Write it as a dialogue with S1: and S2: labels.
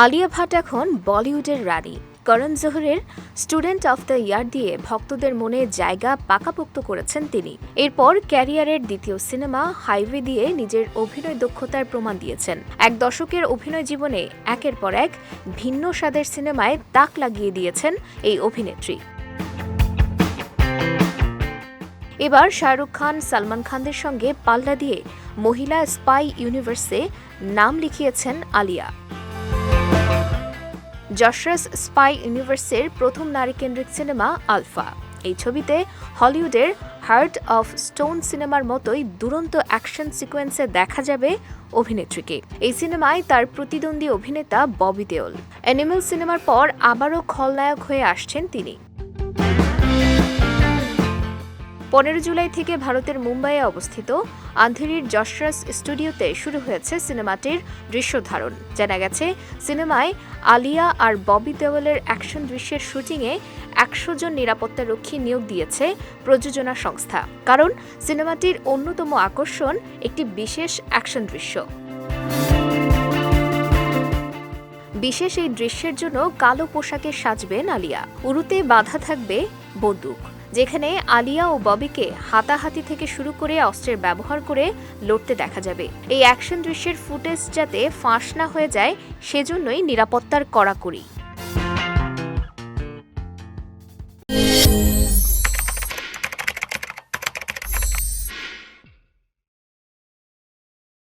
S1: আলিয়া ভাট এখন বলিউডের রানী। করণ জোহরের স্টুডেন্ট অফ দ্য ইয়ার দিয়ে ভক্তদের মনে জায়গা পাকাপোক্ত করেছেন তিনি। এরপর ক্যারিয়ারের দ্বিতীয় সিনেমা হাইওয়ে দিয়ে নিজের অভিনয় দক্ষতার প্রমাণ দিয়েছেন। এক দশকের অভিনয় জীবনে একের পর এক ভিন্ন স্বাদের সিনেমায় তাক লাগিয়ে দিয়েছেন এই অভিনেত্রী। এবার শাহরুখ খান, সালমান খানদের সঙ্গে পাল্লা দিয়ে মহিলা স্পাই ইউনিভার্সে নাম লিখিয়েছেন আলিয়া। যশরাস স্পাই ইউনিভার্সের প্রথম নারী কেন্দ্রিক সিনেমা আলফা। এই ছবিতে হলিউডের হার্ট অফ স্টোন সিনেমার মতোই দুরন্ত অ্যাকশন সিকোয়েন্সে দেখা যাবে অভিনেত্রীকে। এই সিনেমায় তার প্রতিদ্বন্দ্বী অভিনেতা ববি দেওল। অ্যানিমেল সিনেমার পর আবারও খলনায়ক হয়ে আসছেন তিনি। পনেরো জুলাই থেকে ভারতের মুম্বাইয়ে অবস্থিত আন্ধেরির যশরাস স্টুডিওতে শুরু হয়েছে সিনেমাটির দৃশ্য ধারণ। জানা গেছে, সিনেমায় আলিয়া আর ববি দেওয়ালের অ্যাকশন দৃশ্যের শুটিংয়ে একশো জন নিরাপত্তা রক্ষী নিয়োগ দিয়েছে প্রযোজনা সংস্থা। কারণ, সিনেমাটির অন্যতম আকর্ষণ একটি বিশেষ অ্যাকশন দৃশ্য। বিশেষ এই দৃশ্যের জন্য কালো পোশাকে সাজবেন আলিয়া। উরুতে বাধা থাকবে বন্দুক। যেখানে আলিয়া ও ববিকে হাতাহাতি থেকে শুরু করে অস্ত্রের ব্যবহার করে লড়তে দেখা যাবে। এই অ্যাকশন দৃশ্যের ফুটেজ যাতে ফাঁস না হয়ে যায়, সেজন্যই নিরাপত্তার কড়াকড়ি।